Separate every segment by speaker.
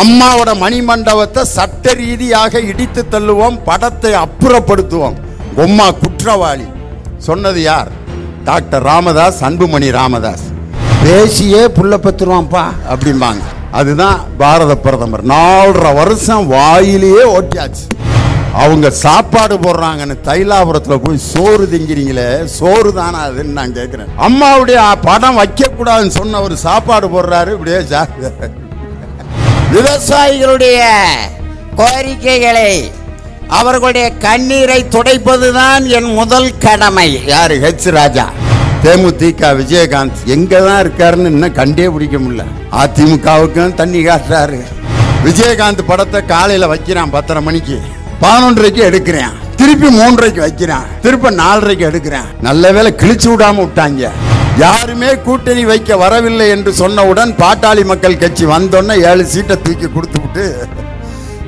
Speaker 1: அம்மாவோட மணிமண்டபத்தை சட்ட ரீதியாக இடித்து தள்ளுவோம் படத்தை அப்புறப்படுத்துவோம். உம்மா குற்றவாளி. சொன்னது யார்? டாக்டர் ராமதாஸ் அன்புமணி ராமதாஸ். பேசியே புள்ள பத்துருவான்ப்பா. அப்படிம்பாங்க. அதுதான் பாரத பிரதமர். நாலரை வருஷம் வாயிலேயே ஓட்டியாச்சு. அவங்க சாப்பாடு போடுறாங்கன்னு தைலாபுரத்துல போய் சோறு திங்கிறீங்களே சோறு தானே அதுன்னு நான் கேட்கிறேன் அம்மாவுடைய படம் வைக்க கூடாதுன்னு சொன்ன ஒரு சாப்பாடு போடுறாரு இப்படியே ஜாக்கிரதை
Speaker 2: விவசாயிகளுடைய கோரிக்கைகளை அவர்களுடைய கண்ணீரை துடைப்பதுதான் என் முதல் கடமை.
Speaker 1: யாரு ஹெச் ராஜா? தேமுதிக விஜயகாந்த் எங்க தான் இருக்காருன்னு இன்னும் கண்டே பிடிக்க முடியல. அதிமுகவுக்கும் தண்ணி காட்டுறாரு. விஜயகாந்த் படத்தை காலையில வைக்கிறான் பத்தரை மணிக்கு. பதினொன்றரைக்கு எடுக்கிறேன். திருப்பி மூன்றரைக்கு வைக்கிறான். திருப்பி நாலரைக்கு எடுக்கிறேன். நல்ல வேளை கிழிச்சு விடாம விட்டாங்க. யாருமே கூட்டணி வைக்க வரவில்லை என்று சொன்னவுடன் பாட்டாளி மக்கள் கட்சி வந்தோன்னே ஏழு சீட்டை தூக்கி கொடுத்து விட்டு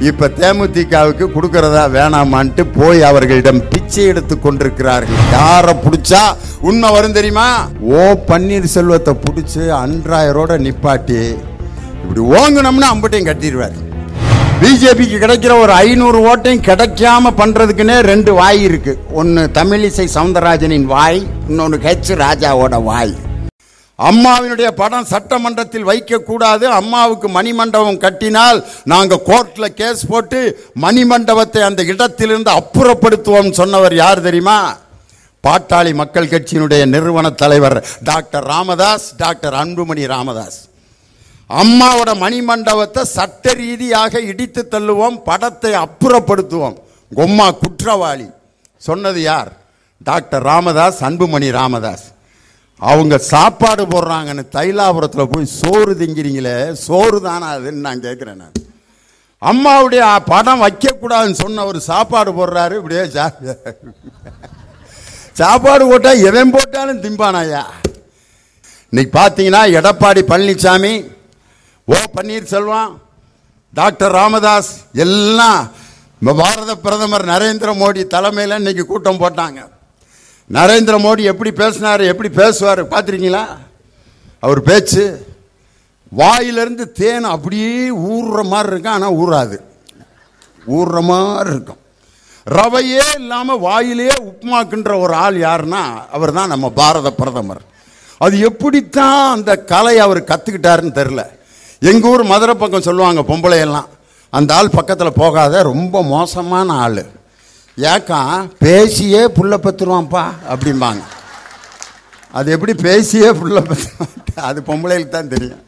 Speaker 1: இப்ப தேமுதிகவுக்கு கொடுக்கறதா வேணாமான்ட்டு போய் அவர்களிடம் பிச்சை எடுத்து கொண்டிருக்கிறார்கள். யாரை பிடிச்சா? உண்மை வரும் தெரியுமா? ஓ பன்னீர்செல்வத்தை பிடிச்சி அன்றாயரோட நிப்பாட்டி இப்படி ஓங்குனோம்னா அம்பட்டையும் கட்டிடுவார். பிஜேபிக்கு கிடைக்கிற ஒரு ஐநூறு ஓட்டையும் கிடைக்காம பண்றதுக்குன்னே ரெண்டு வாய் இருக்கு. ஒன்னு தமிழிசை சவுந்தரராஜனின் வாய் இன்னொன்னு ஹெச் ராஜாவோட வாய். அம்மாவினுடைய படம் சட்டமன்றத்தில் வைக்கக்கூடாது. அம்மாவுக்கு மணிமண்டபம் கட்டினால் நாங்கள் கோர்ட்டில் கேஸ் போட்டு மணிமண்டபத்தை அந்த இடத்திலிருந்து அப்புறப்படுத்துவோம் சொன்னவர் யார் தெரியுமா? பாட்டாளி மக்கள் கட்சியினுடைய நிறுவன தலைவர் டாக்டர் ராமதாஸ் டாக்டர் அன்புமணி ராமதாஸ். அம்மாவோட மணிமண்டபத்தை சட்ட ரீதியாக இடித்து தள்ளுவோம் படத்தை அப்புறப்படுத்துவோம். கொம்மா குற்றவாளி. சொன்னது யார்? டாக்டர் ராமதாஸ் அன்புமணி ராமதாஸ். அவங்க சாப்பாடு போடுறாங்கன்னு தைலாபுரத்தில் போய் சோறு திங்கிறீங்களே சோறு தானா அதுன்னு நான் கேட்குறேன் நான். அம்மாவுடைய படம் வைக்கக்கூடாதுன்னு சொன்ன ஒரு சாப்பாடு போடுறாரு இப்படியே சா சாப்பாடு போட்டால் எவன் போட்டாலும் திம்பானாயா? இன்னைக்கு பார்த்தீங்கன்னா எடப்பாடி பழனிசாமி ஓ பன்னீர்செல்வம் டாக்டர் ராமதாஸ் எல்லாம் நம்ம பாரத பிரதமர் நரேந்திர மோடி தலைமையில் இன்னைக்கு கூட்டம் போட்டாங்க. நரேந்திர மோடி எப்படி பேசினார் எப்படி பேசுவார் பார்த்துருக்கீங்களா அவர் பேச்சு வாயிலிருந்து தேன் அப்படியே ஊறுற மாதிரி இருக்கும் ஆனால் ஊறாது. ஊறுற மாதிரி இருக்கும். ரவையே இல்லாமல் வாயிலே உப்புமாக்குன்ற ஒரு ஆள் யாருன்னா அவர் தான் நம்ம பாரத பிரதமர். அது எப்படித்தான் அந்த கலை அவர் கற்றுக்கிட்டாருன்னு தெரில எங்கள் ஊர் மதுரை பக்கம் சொல்லுவாங்க பொம்பளையெல்லாம். அந்த ஆள் பக்கத்தில் போகாத ரொம்ப மோசமான ஆள். ஏக்கா பேசியே புள்ள பத்துருவான்ப்பா அப்படிம்பாங்க. அது எப்படி பேசியே புள்ள பத்துருவான் அது பொம்பளைகளுக்கு தான் தெரியும்.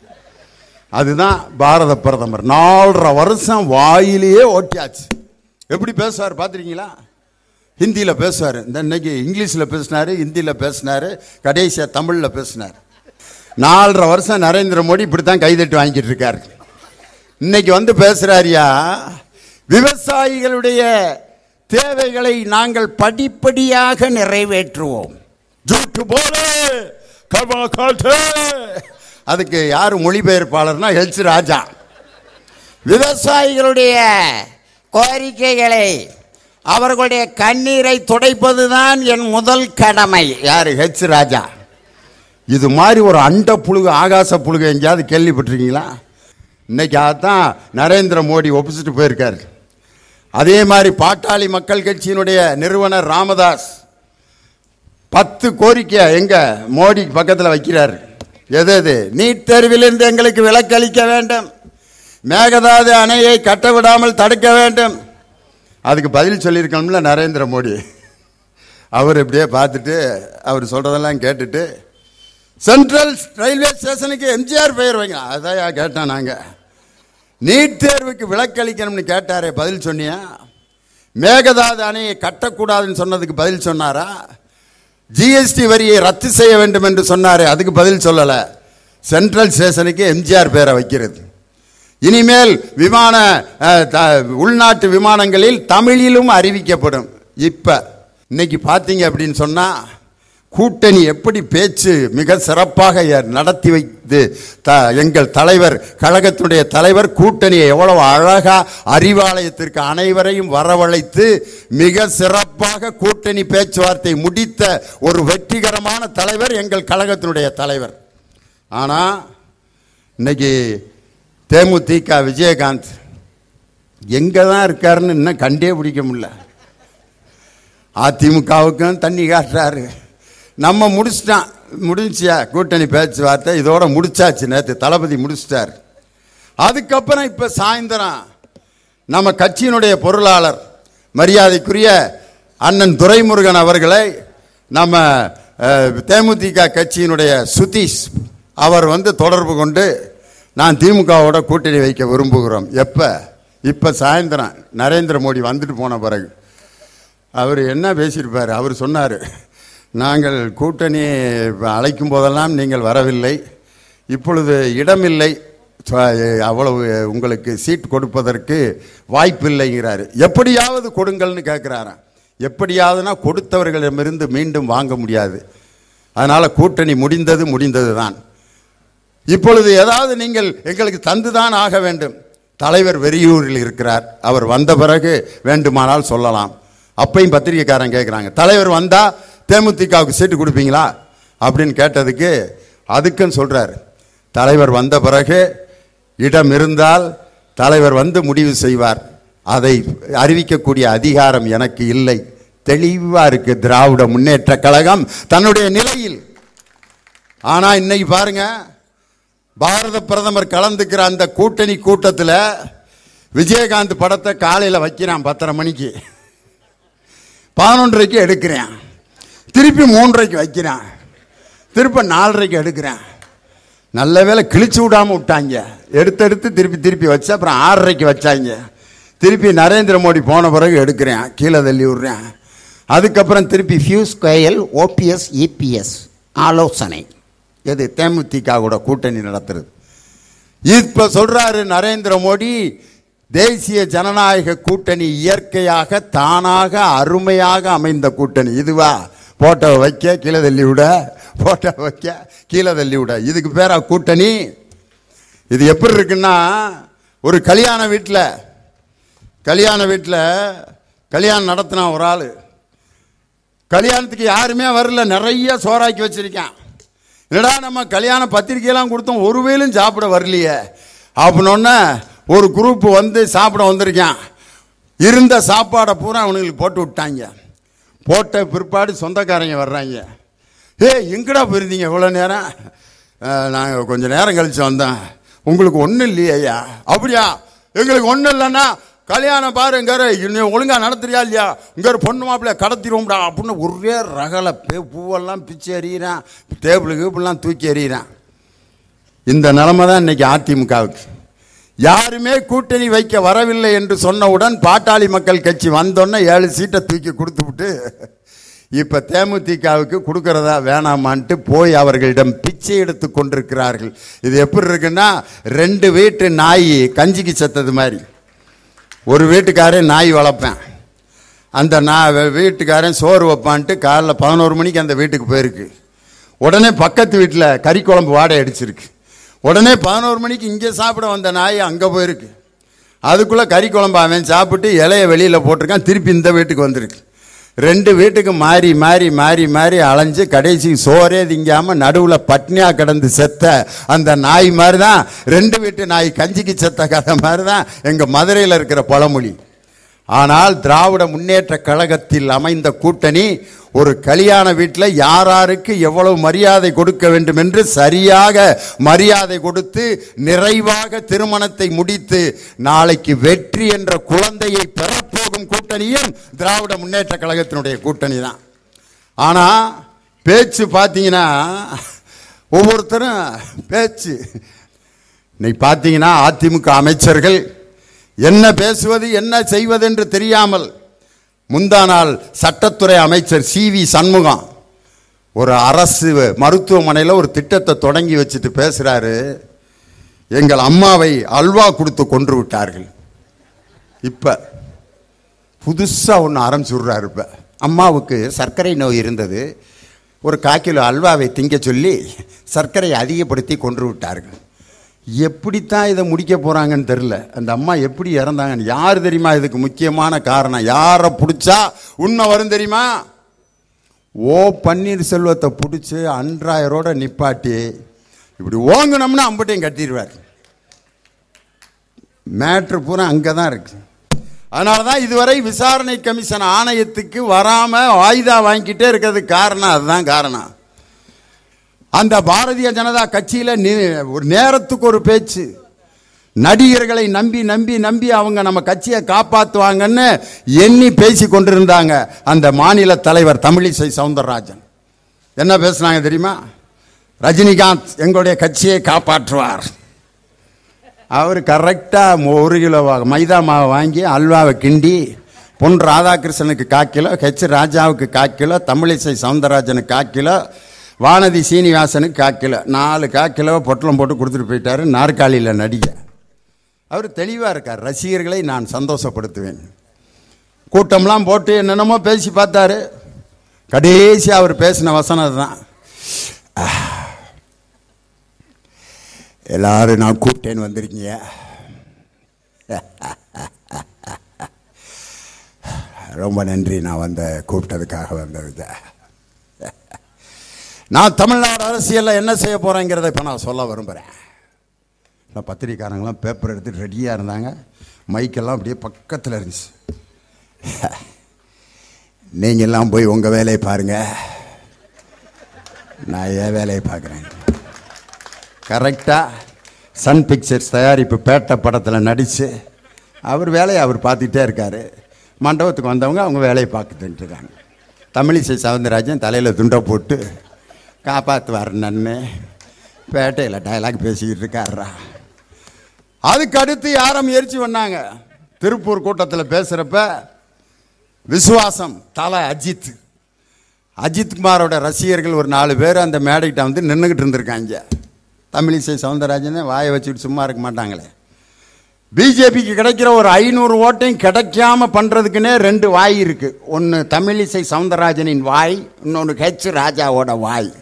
Speaker 1: அதுதான் பாரத பிரதமர். நாலரை வருஷம் வாயிலேயே ஓட்டியாச்சு. எப்படி பேசுவார் பார்த்துருக்கீங்களா ஹிந்தியில் பேசுவார். இந்த இன்னைக்கு இங்கிலீஷில் பேசினார் ஹிந்தியில் பேசினார் கடைசியாக தமிழில் பேசினார். நாலரை வருஷம் நரேந்திர மோடி இப்படி தான் கைதட்டு வாங்கிட்டு இருக்காரு. இன்னைக்கு வந்து பேசுறாரியா விவசாயிகளுடைய தேவைகளை நாங்கள் படிப்படியாக நிறைவேற்றுவோம். ஜூட்டு போல கர்மா காட்டு. அதுக்கு யார் மொழிபெயர்ப்பாளர்னா ஹெச் ராஜா.
Speaker 2: விவசாயிகளுடைய கோரிக்கைகளை அவர்களுடைய கண்ணீரை துடைப்பதுதான் என் முதல் கடமை.
Speaker 1: யார்? ஹெச் ராஜா. இது மாதிரி ஒரு அண்ட புழுகு ஆகாச புழுகு எங்கேயாவது கேள்விப்பட்டிருக்கீங்களா? இன்னைக்கு அதான் நரேந்திர மோடி ஒப்பிச்சுட்டு போயிருக்கார். அதே மாதிரி பாட்டாளி மக்கள் கட்சியினுடைய நிறுவனர் ராமதாஸ் பத்து கோரிக்கை எங்கே மோடி பக்கத்தில் வைக்கிறார். எது எது? நீட் தேர்விலிருந்து எங்களுக்கு விலக்களிக்க வேண்டும். மேகதாது அணையை கட்ட விடாமல் தடுக்க வேண்டும். அதுக்கு பதில் சொல்லியிருக்கணும்ல நரேந்திர மோடி. அவர் இப்படியே பார்த்துட்டு அவர் சொல்கிறதெல்லாம் கேட்டுட்டு சென்ட்ரல் ரயில்வே ஸ்டேஷனுக்கு எம்ஜிஆர் பெயர் வைங்க. அதையா கேட்டோம் நாங்கள் நீட் தேர்வுக்கு விலக்களிக்கணும்னு கேட்டாரே பதில் சொன்னியா? மேகதாது அணையை கட்டக்கூடாதுன்னு சொன்னதுக்கு பதில் சொன்னாரா? ஜிஎஸ்டி வரியை ரத்து செய்ய வேண்டும் என்று சொன்னாரே அதுக்கு பதில் சொல்லலை. சென்ட்ரல் ஸ்டேஷனுக்கு எம்ஜிஆர் பேரை வைக்கிறது. இனிமேல் விமான த- உள்நாட்டு விமானங்களில் தமிழிலும் அறிவிக்கப்படும். இப்போ இன்னைக்கு பார்த்தீங்க அப்படின்னு சொன்னால் கூட்டணி எப்படி பேச்சு மிக சிறப்பாக நடத்தி வைத்து த எங்கள் தலைவர் கழகத்துடைய தலைவர் கூட்டணியை எவ்வளவு அழகாக அறிவாலயத்திற்கு அனைவரையும் வரவழைத்து மிக சிறப்பாக கூட்டணி பேச்சுவார்த்தை முடித்த ஒரு வெற்றிகரமான தலைவர் எங்கள் கழகத்தினுடைய தலைவர். ஆனால் இன்னைக்கு தேமுதிக விஜயகாந்த் எங்கே தான் இருக்காருன்னு இன்னும் கண்டே பிடிக்க முடியல. அதிமுகவுக்கும் தண்ணி காட்டுறாரு. நம்ம முடிச்சிட்டான் முடிஞ்சியா? கூட்டணி பேச்சுவார்த்தை இதோட முடிச்சாச்சு நேற்று தளபதி முடிச்சிட்டார். அதுக்கப்புறம் இப்போ சாயந்தரம் நம்ம கட்சியினுடைய பொருளாளர் மரியாதைக்குரிய அண்ணன் துரைமுருகன் அவர்களை நம்ம தேமுதிக கட்சியினுடைய சுதீஷ் அவர் வந்து தொடர்பு கொண்டு நான் திமுகவோட கூட்டணி வைக்க விரும்புகிறோம். எப்போ? இப்போ சாயந்தரம் நரேந்திர மோடி வந்துட்டு போன பிறகு. அவர் என்ன பேசியிருப்பார்? அவர் சொன்னார். நாங்கள் கூட்டணி அழைக்கும் போதெல்லாம் நீங்கள் வரவில்லை. இப்பொழுது இடமில்லை. ச- அவ்வளவு உங்களுக்கு சீட் கொடுப்பதற்கு வாய்ப்பில்லைங்கிறாரு. எப்படியாவது கொடுங்கள்னு கேட்குறாராம் எப்படியாவதுனா கொடுத்தவர்களிடமிருந்து மீண்டும் வாங்க முடியாது. அதனால் கூட்டணி முடிந்தது முடிந்தது தான் இப்பொழுது ஏதாவது நீங்கள் எங்களுக்கு தந்துதான் ஆக வேண்டும். தலைவர் வெறியூரில் இருக்கிறார். அவர் வந்த பிறகு வேண்டுமானால் சொல்லலாம். அப்பையும் பத்திரிகைக்காரன் கேட்குறாங்க தலைவர் வந்தால் தேமுதிகவுக்கு சீட்டு கொடுப்பீங்களா? அப்படின்னு கேட்டதுக்கு அதுக்குன்னு சொல்கிறார் தலைவர் வந்த பிறகு இடம் இருந்தால் தலைவர் வந்து முடிவு செய்வார். அதை அறிவிக்கக்கூடிய அதிகாரம் எனக்கு இல்லை. தெளிவாக இருக்கு திராவிட முன்னேற்ற கழகம் தன்னுடைய நிலையில். ஆனால் இன்னைக்கு பாருங்க பாரத பிரதமர் கலந்துக்கிற அந்த கூட்டணி கூட்டத்தில் விஜயகாந்த் படத்தை காலையில் வைக்கிறான் பத்தரை மணிக்கு. பதினொன்றரைக்கு எடுக்கிறேன். திருப்பி மூன்றரைக்கு வைக்கிறேன். திருப்ப நாலரைக்கு எடுக்கிறேன். நல்ல வேளை கிழிச்சு விடாமல் விட்டாங்க. எடுத்து எடுத்து திருப்பி திருப்பி வச்சு அப்புறம் ஆறரைக்கு வச்சாங்க. திருப்பி நரேந்திர மோடி போன பிறகு எடுக்கிறேன். கீழே தள்ளி விடுறேன். அதுக்கப்புறம் திருப்பி ஃபியூஸ் கோயல் ஓபிஎஸ் இபிஎஸ் ஆலோசனை. எது? தேமுதிக கூட கூட்டணி நடத்துறது. இப்போ சொல்கிறாரு நரேந்திர மோடி தேசிய ஜனநாயக கூட்டணி இயற்கையாக தானாக அருமையாக அமைந்த கூட்டணி. இதுவா? போட்டோவை வைக்க கீழே தள்ளி விட போட்டோவை வைக்க கீழே தள்ளி விட. இதுக்கு பேரா கூட்டணி. இது எப்படி இருக்குன்னா ஒரு கல்யாண வீட்டில் கல்யாண வீட்டில் கல்யாணம் நடத்தினா ஒரு ஆள். கல்யாணத்துக்கு யாருமே வரல நிறைய சோறாக்கி வச்சுருக்கேன். என்னடா நம்ம கல்யாண பத்திரிக்கையெல்லாம் கொடுத்தோம் ஒரு வேலும் சாப்பிட வரலையே. அப்படின்னொன்னே ஒரு குரூப் வந்து சாப்பிட வந்திருக்கேன். இருந்த சாப்பாடை பூரா அவனுங்களுக்கு போட்டு விட்டாங்க. போட்ட பிற்பாடு சொந்தக்காரங்க வர்றாங்க. ஏ எங்கடா போயிருந்தீங்க இவ்வளோ நேரம்? நாங்கள் கொஞ்சம் நேரம் கழிச்சு வந்தோம். உங்களுக்கு ஒன்றும் இல்லையா ஐயா. அப்படியா? எங்களுக்கு ஒன்றும் இல்லைன்னா கல்யாணம் பாரு இங்கே இன்னும் ஒழுங்கா நடத்துறியா இல்லையா? இங்கே பொண்ணு மாப்பிள்ளைய கடத்திடுவோம்டா அப்படின்னு ஒரே ரகலை பே பூவெல்லாம் பிச்சு எறிகிறான் டேபிள் கீப்பிள்லாம் தூக்கி எறிகிறான் இந்த நிலமை தான் இன்னைக்கு அதிமுகவுக்கு. யாருமே கூட்டணி வைக்க வரவில்லை என்று சொன்னவுடன் பாட்டாளி மக்கள் கட்சி வந்தோன்னே ஏழு சீட்டை தூக்கி கொடுத்துவிட்டு இப்போ தேமுதிகவுக்கு கொடுக்கறதா வேணாமான்ட்டு போய் அவர்களிடம் பிச்சை எடுத்து கொண்டிருக்கிறார்கள். இது எப்படி இருக்குன்னா ரெண்டு வீட்டு நாய் கஞ்சிக்கு செத்தது மாதிரி. ஒரு வீட்டுக்காரன் நாய் வளர்ப்பேன். அந்த நான் வீட்டுக்காரன் சோறு வைப்பான்ட்டு காலைல பதினோரு மணிக்கு அந்த வீட்டுக்கு போயிருக்கு. உடனே பக்கத்து வீட்டில் கறி குழம்பு வாடகை அடிச்சிருக்கு. உடனே பதினோரு மணிக்கு இங்கே சாப்பிட வந்த நாய் அங்கே போயிருக்கு. அதுக்குள்ளே கறி குழம்பு அவன் சாப்பிட்டு இலையை வெளியில் போட்டிருக்கான். திருப்பி இந்த வீட்டுக்கு வந்திருக்கு. ரெண்டு வீட்டுக்கு மாறி மாறி மாறி மாறி அலைஞ்சு கடைசி சோறே திங்காமல் நடுவில் பட்னியா கிடந்து செத்த அந்த நாய் மாதிரி தான் ரெண்டு வீட்டு நாய் கஞ்சிக்கு செத்த கதை மாதிரி தான் எங்கள் மதுரையில் இருக்கிற பழமொழி. ஆனால் திராவிட முன்னேற்ற கழகத்தில் அமைந்த கூட்டணி ஒரு கல்யாண வீட்டில் யாராருக்கு எவ்வளவு மரியாதை கொடுக்க வேண்டும் என்று சரியாக மரியாதை கொடுத்து நிறைவாக திருமணத்தை முடித்து நாளைக்கு வெற்றி என்ற குழந்தையை பெறப்போகும் கூட்டணியும் திராவிட முன்னேற்ற கழகத்தினுடைய கூட்டணி தான். ஆனால் பேச்சு பார்த்தீங்கன்னா ஒவ்வொருத்தரும் பேச்சு. இன்னைக்கு பார்த்தீங்கன்னா அதிமுக அமைச்சர்கள் என்ன பேசுவது என்ன செய்வது என்று தெரியாமல் முந்தா நாள் சட்டத்துறை அமைச்சர் சி வி சண்முகம் ஒரு அரசு மருத்துவமனையில் ஒரு திட்டத்தை தொடங்கி வச்சுட்டு பேசுகிறாரு எங்கள் அம்மாவை அல்வா கொடுத்து கொன்று விட்டார்கள். இப்போ புதுசாக ஒன்று ஆரம்பிச்சுடுறாரு இப்போ. அம்மாவுக்கு சர்க்கரை நோய் இருந்தது. ஒரு கால் கிலோ அல்வாவை திங்க சொல்லி சர்க்கரையை அதிகப்படுத்தி கொன்று விட்டார்கள். எப்படித்தான் இதை முடிக்க போகிறாங்கன்னு தெரில அந்த அம்மா எப்படி இறந்தாங்கன்னு யார் தெரியுமா இதுக்கு முக்கியமான காரணம்? யாரை பிடிச்சா உண்மை வரும் தெரியுமா? ஓ பன்னீர்செல்வத்தை பிடிச்சி அன்றாயரோட நிப்பாட்டி இப்படி ஓங்கினோம்னா அம்பட்டையும் கட்டிடுவார். மேட்ரு பூரா அங்கே தான் இருக்கு. அதனால தான் இதுவரை விசாரணை கமிஷன் ஆணையத்துக்கு வராமல் வாய்தா வாங்கிக்கிட்டே இருக்கிறதுக்கு காரணம் அதுதான் காரணம். அந்த பாரதிய ஜனதா கட்சியில் ஒரு நேரத்துக்கு ஒரு பேச்சு. நடிகர்களை நம்பி நம்பி நம்பி அவங்க நம்ம கட்சியை காப்பாற்றுவாங்கன்னு எண்ணி பேசி கொண்டிருந்தாங்க அந்த மாநில தலைவர் தமிழிசை சவுந்தரராஜன். என்ன பேசுனாங்க தெரியுமா? ரஜினிகாந்த் எங்களுடைய கட்சியை காப்பாற்றுவார். அவர் கரெக்டாக ஒரு கிலோ மைதா மாவை வாங்கி அல்வாவை கிண்டி பொன் ராதாகிருஷ்ணனுக்கு கால் கிலோ ஹெச் ராஜாவுக்கு கால் கிலோ தமிழிசை சவுந்தரராஜனுக்கு காக்கிலோ வானதி சீனிவாசனுக்கு கால் கிலோ நாலு கால் கிலோ பொட்டலம் போட்டு கொடுத்துட்டு போயிட்டாரு நாற்காலியில் நடிக அவர் தெளிவாக இருக்கார் ரசிகர்களை நான் சந்தோஷப்படுத்துவேன். கூட்டம்லாம் போட்டு என்னென்னமோ பேசி பார்த்தாரு. கடைசி அவர் பேசின வசனம் தான் எல்லாரும் நான் கூப்பிட்டேன்னு வந்திருக்கீங்க. ரொம்ப நன்றி நான் வந்த கூப்பிட்டதுக்காக வந்தது. நான் தமிழ்நாடு அரசியலில் என்ன செய்ய போகிறேங்கிறத இப்போ நான் சொல்ல விரும்புகிறேன் நான் பத்திரிக்காரங்களாம் பேப்பர் எடுத்துட்டு ரெடியாக இருந்தாங்க. மைக்கெல்லாம் அப்படியே பக்கத்தில் இருந்துச்சு. நீங்கள்லாம் போய் உங்கள் வேலையை பாருங்கள் நான் என் வேலையை பார்க்குறேன். கரெக்டாக சன் பிக்சர்ஸ் தயாரிப்பு பேட்டை படத்தில் நடித்து அவர் வேலையை அவர் பார்த்துட்டே இருக்கார். மண்டபத்துக்கு வந்தவங்க அவங்க வேலையை பார்த்துட்டு இருக்காங்க. தமிழிசை சவுந்தரராஜன் தலையில் துண்டை போட்டு காப்பாற்றுவார் நன்னு பேட்டையில் டயலாக் பேசிக்கிட்டு இருக்காரா அதுக்கு அடுத்து யாரை முயற்சி பண்ணாங்க. திருப்பூர் கூட்டத்தில் பேசுகிறப்ப விசுவாசம் தலை அஜித். அஜித் குமாரோட ரசிகர்கள் ஒரு நாலு பேர் அந்த மேடைக்கிட்ட வந்து நின்றுக்கிட்டு இருந்திருக்காங்க தமிழிசை சவுந்தரராஜனே வாயை வச்சுட்டு சும்மா இருக்க மாட்டாங்களே. பிஜேபிக்கு கிடைக்கிற ஒரு ஐநூறு ஓட்டையும் கிடைக்காம பண்ணுறதுக்குன்னே ரெண்டு வாய் இருக்குது ஒன்று தமிழிசை சவுந்தரராஜனின் வாய் இன்னொன்று ஹெச் ராஜாவோட வாய்.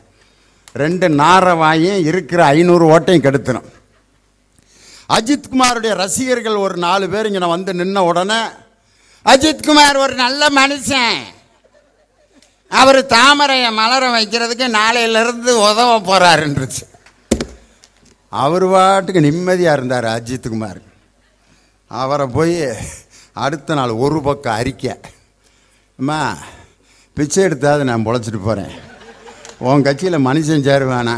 Speaker 1: ரெண்டு நார வாயும் இருக்கிற ஐநூறு ஓட்டையும் கெடுத்தணும் அஜித்குமாருடைய ரசிகர்கள் ஒரு நாலு பேர் இங்கே வந்து நின்ன உடனே
Speaker 2: அஜித்குமார் ஒரு நல்ல மனுஷன். அவர் தாமரையை மலர வைக்கிறதுக்கு நாளையிலேருந்து உதவ போகிறாருன்றுச்சு
Speaker 1: அவர் பாட்டுக்கு நிம்மதியாக இருந்தார் அஜித்குமார் அவரை போய் அடுத்த நாள் ஒரு பக்கம் அறிக்கை அம்மா பிச்சை எடுத்தாவது நான் பொழைச்சிட்டு போகிறேன் உன் கட்சியில் மனுஷன் சேருவானா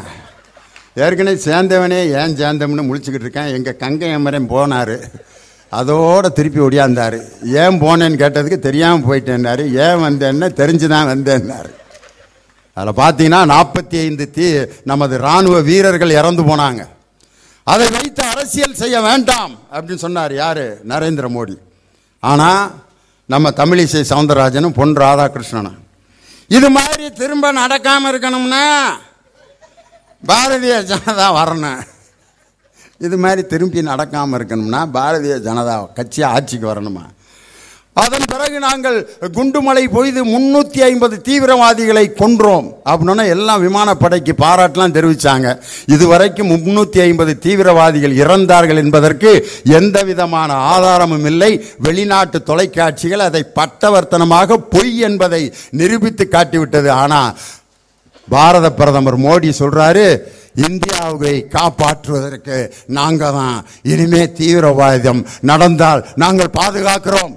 Speaker 1: ஏற்கனவே சேர்ந்தவனே ஏன் சேர்ந்தவனு முழிச்சுக்கிட்டு இருக்கேன். எங்கள் கங்கை அமரன் போனார். அதோடு திருப்பி ஒடியாந்தார். ஏன் போனேன்னு கேட்டதுக்கு தெரியாமல் போயிட்டேன்னாரு. ஏன் வந்தேன்னு தெரிஞ்சு தான் வந்தேன்னாரு. அதில் பார்த்தீங்கன்னா நாற்பத்தி ஐந்து தீ நமது இராணுவ வீரர்கள் இறந்து போனாங்க. அதை வைத்து அரசியல் செய்ய வேண்டாம் அப்படின்னு சொன்னார் யார்? நரேந்திர மோடி. ஆனால் நம்ம தமிழிசை சவுந்தரராஜனும் பொன் ராதாகிருஷ்ணனும்.
Speaker 2: இது மாதிரி திரும்ப நடக்காமல் இருக்கணும்னா பாரதிய ஜனதா வரணும்.
Speaker 1: இது மாதிரி திரும்பி நடக்காமல் இருக்கணும்னா பாரதிய ஜனதா கட்சி ஆட்சிக்கு வரணுமா? அதன் பிறகு நாங்கள் குண்டுமலை பொய்து முன்னூற்றி ஐம்பது தீவிரவாதிகளை கொன்றோம். அப்படின்னா எல்லாம் விமானப்படைக்கு பாராட்டெலாம் தெரிவித்தாங்க இதுவரைக்கும் முன்னூற்றி ஐம்பது தீவிரவாதிகள் இறந்தார்கள் என்பதற்கு எந்த விதமான ஆதாரமும் இல்லை. வெளிநாட்டு தொலைக்காட்சிகள் அதை பட்டவர்த்தனமாக பொய் என்பதை நிரூபித்து காட்டிவிட்டது. ஆனால் பாரத பிரதமர் மோடி சொல்றாரு இந்தியாவை காப்பாற்றுவதற்கு நாங்கள் தான் இனிமே தீவிரவாதம் நடந்தால் நாங்கள் பாதுகாக்கிறோம்.